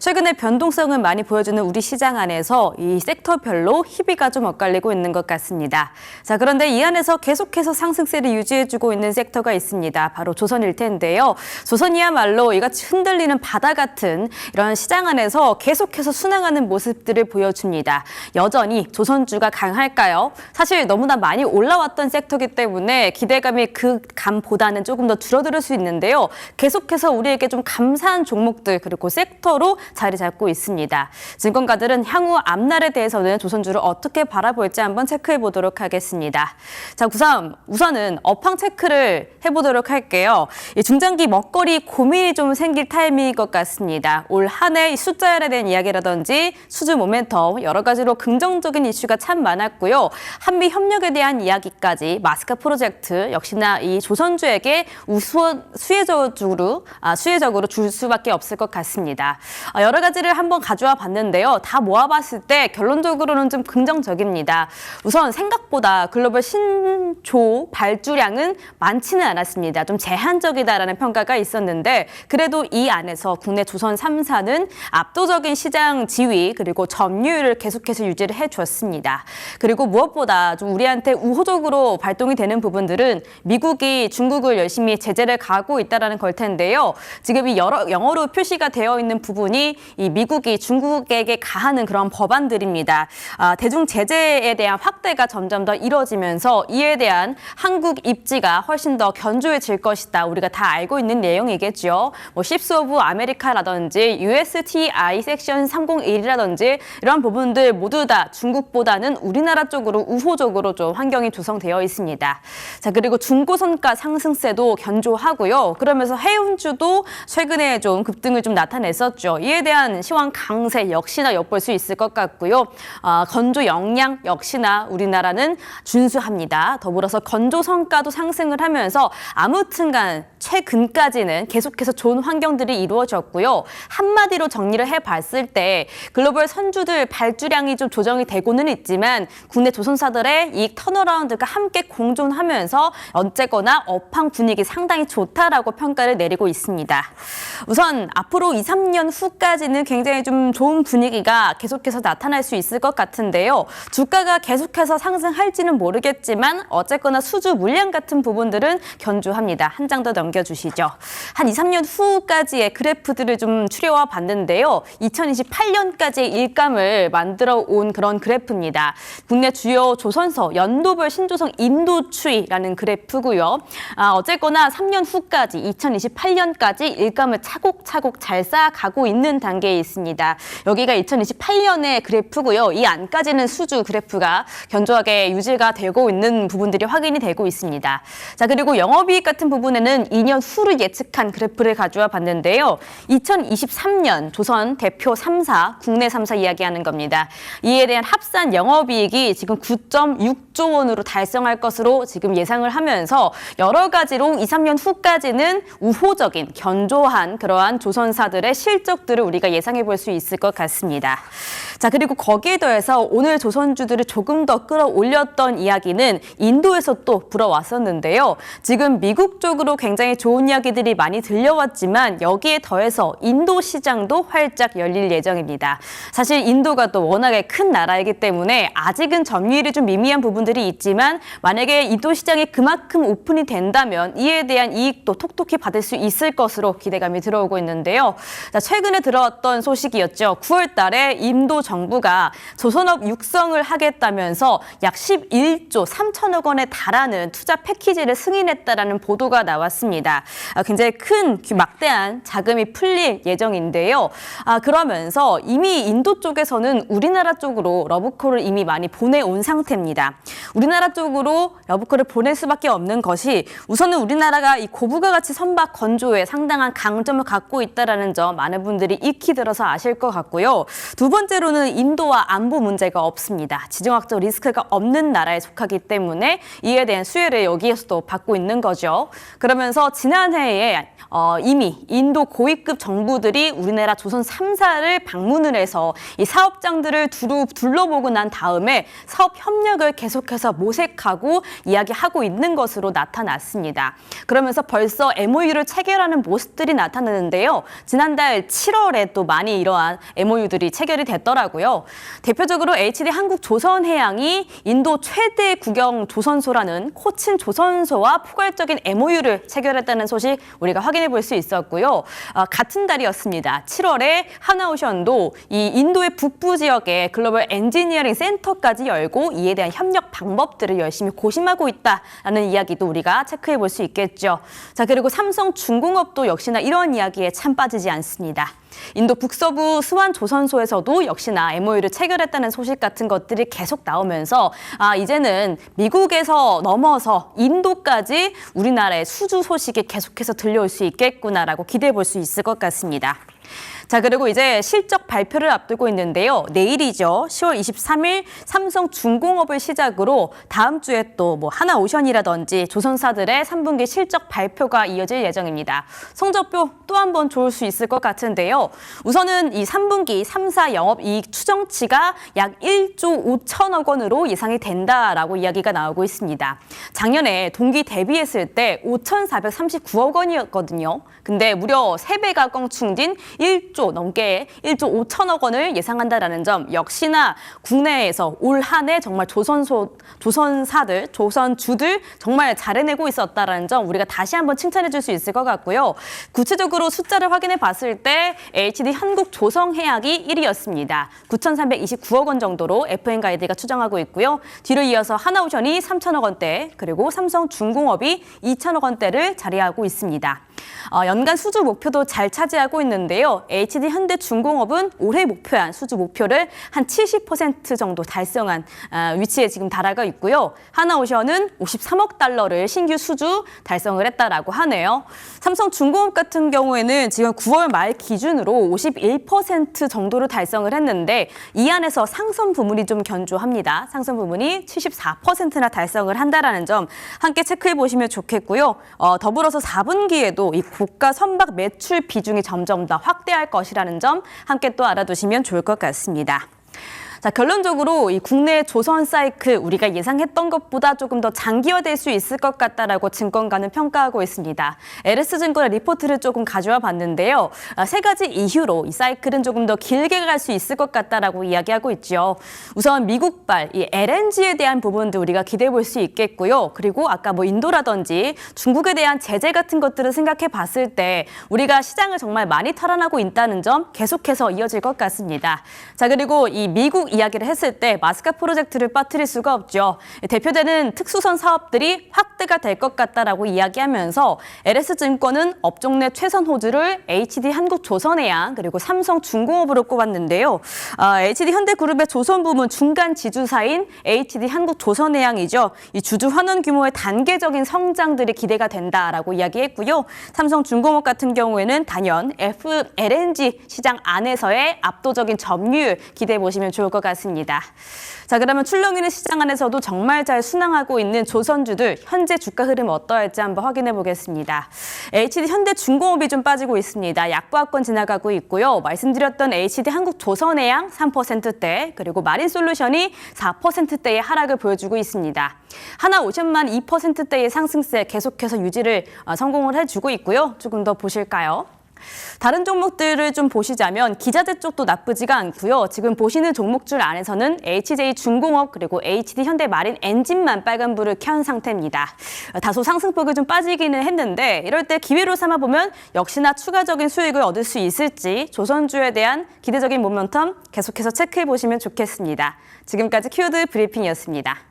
최근에 변동성을 많이 보여주는 우리 시장 안에서 이 섹터별로 희비가 좀 엇갈리고 있는 것 같습니다. 자, 그런데 이 안에서 계속해서 상승세를 유지해주고 있는 섹터가 있습니다. 바로 조선일 텐데요. 조선이야말로 이같이 흔들리는 바다 같은 이런 시장 안에서 계속해서 순항하는 모습들을 보여줍니다. 여전히 조선주가 강할까요? 사실 너무나 많이 올라왔던 섹터이기 때문에 기대감이 그 감보다는 조금 더 줄어들 수 있는데요. 계속해서 우리에게 좀 감사한 종목들 그리고 섹터로 자리 잡고 있습니다. 증권가들은 향후 앞날에 대해서는 조선주를 어떻게 바라볼지 한번 체크해 보도록 하겠습니다. 자, 우선 우선은 업황 체크를 해보도록 할게요. 이 중장기 먹거리 고민이 좀 생길 타이밍인 것 같습니다. 올 한 해 숫자에 대한 이야기라든지 수주 모멘텀 여러 가지로 긍정적인 이슈가 참 많았고요. 한미 협력에 대한 이야기까지 마스크 프로젝트 역시나 이 조선주에게 우수한 수혜적으로 아, 수혜적으로 줄 수밖에 없을 것 같습니다. 아, 여러 가지를 한번 가져와 봤는데요. 다 모아봤을 때 결론적으로는 좀 긍정적입니다. 우선 생각보다 글로벌 신조 발주량은 많지는 않았습니다. 좀 제한적이다라는 평가가 있었는데 그래도 이 안에서 국내 조선 3사는 압도적인 시장 지위 그리고 점유율을 계속해서 유지를 해줬습니다. 그리고 무엇보다 좀 우리한테 우호적으로 발동이 되는 부분들은 미국이 중국을 열심히 제재를 가하고 있다라는 걸 텐데요. 지금 이 여러 영어로 표시가 되어 있는 부분이 이 미국이 중국에게 가하는 그런 법안들입니다. 아, 대중 제재에 대한 확대가 점점 더 이뤄지면서 이에 대한 한국 입지가 훨씬 더 견조해질 것이다. 우리가 다 알고 있는 내용이겠죠. 뭐 십스 오브 아메리카라든지 USTI 섹션 301이라든지 이런 부분들 모두 다 중국보다는 우리나라 쪽으로 우호적으로 좀 환경이 조성되어 있습니다. 자 그리고 중고선가 상승세도 견조하고요. 그러면서 해운주도 최근에 좀 급등을 좀 나타냈었죠. 이에 대한 시황 강세 역시나 엿볼 수 있을 것 같고요. 아, 건조 역량 역시나 우리나라는 준수합니다. 더불어서 건조 성과도 상승을 하면서 아무튼간 최근까지는 계속해서 좋은 환경들이 이루어졌고요. 한마디로 정리를 해봤을 때 글로벌 선주들 발주량이 좀 조정이 되고는 있지만 국내 조선사들의 이익 턴어라운드가 함께 공존하면서 어쨌거나 업황 분위기 상당히 좋다라고 평가를 내리고 있습니다. 우선 앞으로 2, 3년 후 까지는 굉장히 좀 좋은 분위기가 계속해서 나타날 수 있을 것 같은데요. 주가가 계속해서 상승할지는 모르겠지만 어쨌거나 수주 물량 같은 부분들은 견조합니다. 한 장 더 넘겨주시죠. 한 2, 3년 후까지의 그래프들을 좀 추려와 봤는데요. 2028년까지 일감을 만들어 온 그런 그래프입니다. 국내 주요 조선서 연도별 신조성 인도 추이라는 그래프고요. 아, 어쨌거나 3년 후까지 2028년까지 일감을 차곡차곡 잘 쌓아가고 있는 단계에 있습니다. 여기가 2028년의 그래프고요. 이 안까지는 수주 그래프가 견조하게 유지가 되고 있는 부분들이 확인이 되고 있습니다. 자 그리고 영업이익 같은 부분에는 2년 후를 예측한 그래프를 가져와 봤는데요. 2023년 조선 대표 3사, 국내 3사 이야기하는 겁니다. 이에 대한 합산 영업이익이 지금 9.6조 원으로 달성할 것으로 지금 예상을 하면서 여러 가지로 2, 3년 후까지는 우호적인 견조한 그러한 조선사들의 실적들을 우리가 예상해 볼 수 있을 것 같습니다. 자 그리고 거기에 더해서 오늘 조선주들을 조금 더 끌어올렸던 이야기는 인도에서 또 불어왔었는데요. 지금 미국 쪽으로 굉장히 좋은 이야기들이 많이 들려왔지만 여기에 더해서 인도 시장도 활짝 열릴 예정입니다. 사실 인도가 또 워낙에 큰 나라이기 때문에 아직은 점유율이 좀 미미한 부분들이 있지만 만약에 인도 시장이 그만큼 오픈이 된다면 이에 대한 이익도 톡톡히 받을 수 있을 것으로 기대감이 들어오고 있는데요. 자, 최근에 들어왔던 소식이었죠. 9월 달에 인도 정부가 조선업 육성을 하겠다면서 약 11조 3천억 원에 달하는 투자 패키지를 승인했다라는 보도가 나왔습니다. 아, 굉장히 큰 막대한 자금이 풀릴 예정인데요. 아, 그러면서 이미 인도 쪽에서는 우리나라 쪽으로 러브콜을 이미 많이 보내온 상태입니다. 우리나라 쪽으로 러브콜을 보낼 수밖에 없는 것이 우선은 우리나라가 이 고부가 가치 선박 건조에 상당한 강점을 갖고 있다라는 점 많은 분들이 익히 들어서 아실 것 같고요. 두 번째로는 인도와 안보 문제가 없습니다. 지정학적 리스크가 없는 나라에 속하기 때문에 이에 대한 수혜를 여기에서도 받고 있는 거죠. 그러면서 지난해에 어, 이미 인도 고위급 정부들이 우리나라 조선 3사를 방문을 해서 이 사업장들을 두루 둘러보고 난 다음에 사업 협력을 계속해서 모색하고 이야기하고 있는 것으로 나타났습니다. 그러면서 벌써 MOU를 체결하는 모습들이 나타나는데요. 지난달 7월 7월에 또 많이 이러한 MOU들이 체결이 됐더라고요. 대표적으로 HD 한국조선해양이 인도 최대 국영 조선소라는 코친 조선소와 포괄적인 MOU를 체결했다는 소식 우리가 확인해 볼 수 있었고요. 아, 같은 달이었습니다. 7월에 하나오션도 이 인도의 북부 지역에 글로벌 엔지니어링 센터까지 열고 이에 대한 협력 방법들을 열심히 고심하고 있다라는 이야기도 우리가 체크해 볼 수 있겠죠. 자, 그리고 삼성 중공업도 역시나 이런 이야기에 참 빠지지 않습니다. 인도 북서부 스완 조선소에서도 역시나 MOU를 체결했다는 소식 같은 것들이 계속 나오면서 아 이제는 미국에서 넘어서 인도까지 우리나라의 수주 소식이 계속해서 들려올 수 있겠구나라고 기대해 볼 수 있을 것 같습니다. 자, 그리고 이제 실적 발표를 앞두고 있는데요. 내일이죠. 10월 23일 삼성 중공업을 시작으로 다음 주에 또 뭐 하나오션이라든지 조선사들의 3분기 실적 발표가 이어질 예정입니다. 성적표 또 한 번 좋을 수 있을 것 같은데요. 우선은 이 3분기 3사 영업이익 추정치가 약 1조 5천억 원으로 예상이 된다라고 이야기가 나오고 있습니다. 작년에 동기 대비했을 때 5,439억 원이었거든요. 근데 무려 3배가 껑충진 1조 넘게 1조 5천억 원을 예상한다라는 점 역시나 국내에서 올 한 해 정말 조선소 조선사들 조선주들 정말 잘해내고 있었다라는 점 우리가 다시 한번 칭찬해 줄 수 있을 것 같고요. 구체적으로 숫자를 확인해 봤을 때 HD 한국 조성해약이 1위였습니다. 9,329억 원 정도로 FN 가이드가 추정하고 있고요. 뒤로 이어서 하나오션이 3천억 원대 그리고 삼성중공업이 2천억 원대를 자리하고 있습니다. 어, 연간 수주 목표도 잘 차지하고 있는데요. HD 현대중공업은 올해 목표한 수주 목표를 한 70% 정도 달성한 아, 위치에 지금 달아가 있고요. 하나오션은 53억 달러를 신규 수주 달성을 했다라고 하네요. 삼성중공업 같은 경우에는 지금 9월 말 기준으로 51% 정도를 달성을 했는데 이 안에서 상선 부문이 좀 견조합니다. 상선 부문이 74%나 달성을 한다라는 점 함께 체크해 보시면 좋겠고요. 어, 더불어서 4분기에도 이 고가 선박 매출 비중이 점점 더 확 대할 것이라는 점 함께 또 알아두시면 좋을 것 같습니다. 자, 결론적으로 이 국내 조선 사이클 우리가 예상했던 것보다 조금 더 장기화될 수 있을 것 같다라고 증권가는 평가하고 있습니다. LS증권의 리포트를 조금 가져와 봤는데요. 아, 세 가지 이유로 이 사이클은 조금 더 길게 갈 수 있을 것 같다라고 이야기하고 있죠. 우선 미국발 이 LNG에 대한 부분도 우리가 기대해 볼 수 있겠고요. 그리고 아까 뭐 인도라든지 중국에 대한 제재 같은 것들을 생각해 봤을 때 우리가 시장을 정말 많이 탈환하고 있다는 점 계속해서 이어질 것 같습니다. 자, 그리고 이 미국 이야기를 했을 때 마스카 프로젝트를 빠뜨릴 수가 없죠. 대표되는 특수선 사업들이 확대가 될 것 같다라고 이야기하면서 LS증권은 업종 내 최선 호주를 HD 한국조선해양 그리고 삼성중공업으로 꼽았는데요. 아, HD 현대그룹의 조선 부문 중간 지주사인 HD 한국조선해양이죠. 이 주주 환원 규모의 단계적인 성장들이 기대가 된다라고 이야기했고요. 삼성중공업 같은 경우에는 단연 FLNG 시장 안에서의 압도적인 점유율 기대해 보시면 좋을 것 같습니다. 자, 그러면 출렁이는 시장 안에서도 정말 잘 순항하고 있는 조선주들 현재 주가 흐름 어떠할지 한번 확인해 보겠습니다. HD 현대중공업이 좀 빠지고 있습니다. 약보합권 지나가고 있고요. 말씀드렸던 HD 한국조선해양 3%대 그리고 마린솔루션이 4%대의 하락을 보여주고 있습니다. 하나오션만 2%대의 상승세 계속해서 유지를 어, 성공을 해주고 있고요. 조금 더 보실까요? 다른 종목들을 좀 보시자면 기자재 쪽도 나쁘지가 않고요. 지금 보시는 종목줄 안에서는 HJ 중공업 그리고 HD 현대마린 엔진만 빨간불을 켠 상태입니다. 다소 상승폭이 좀 빠지기는 했는데 이럴 때 기회로 삼아 보면 역시나 추가적인 수익을 얻을 수 있을지 조선주에 대한 기대적인 모멘텀 계속해서 체크해 보시면 좋겠습니다. 지금까지 키워드 브리핑이었습니다.